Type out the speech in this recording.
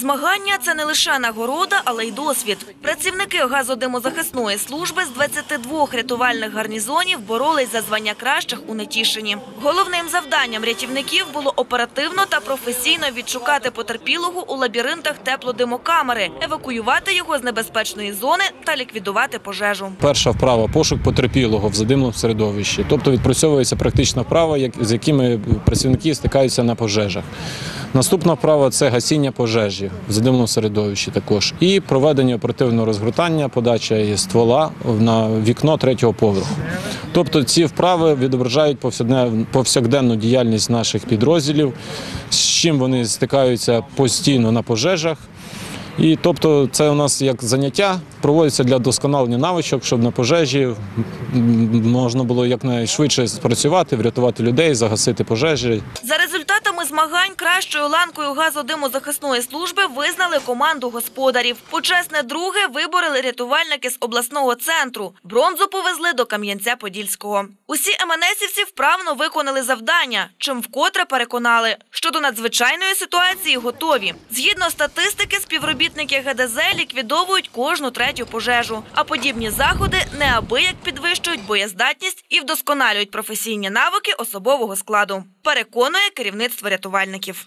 Змагання це не лише нагорода, але й досвід. Працівники газодимозахисної служби з 22 рятувальних гарнізонів боролись за звання кращих у Нетішині. Головним завданням рятівників було оперативно та професійно відшукати потерпілого у лабіринтах теплодимокамери, евакуювати його з небезпечної зони та ліквідувати пожежу. Перша вправа пошук потерпілого в задимному середовищі, тобто відпрацьовується практична вправа, з якими працівники стикаються на пожежах. Наступна вправа це гасіння пожежі в задимному середовищі також і проведення оперативного розгортання, подача ствола на вікно третього поверху. Тобто ці вправи відображають повсякденну діяльність наших підрозділів, з чим вони стикаються постійно на пожежах. І тобто це у нас як заняття проводиться для досконалення навичок, щоб на пожежі можна було якнайшвидше спрацювати, врятувати людей, загасити пожежі. Змагань кращою ланкою газодимозахисної служби визнали команду господарів. Почесне друге виборили рятувальники з обласного центру. Бронзу повезли до Кам'янця-Подільського. Усі МНСівці вправно виконали завдання, чим вкотре переконали, що до надзвичайної ситуації готові. Згідно статистики, співробітники ГДЗ ліквідовують кожну третю пожежу. А подібні заходи неабияк підвищують боєздатність і вдосконалюють професійні навики особового складу. Переконує керівництво рятувальників.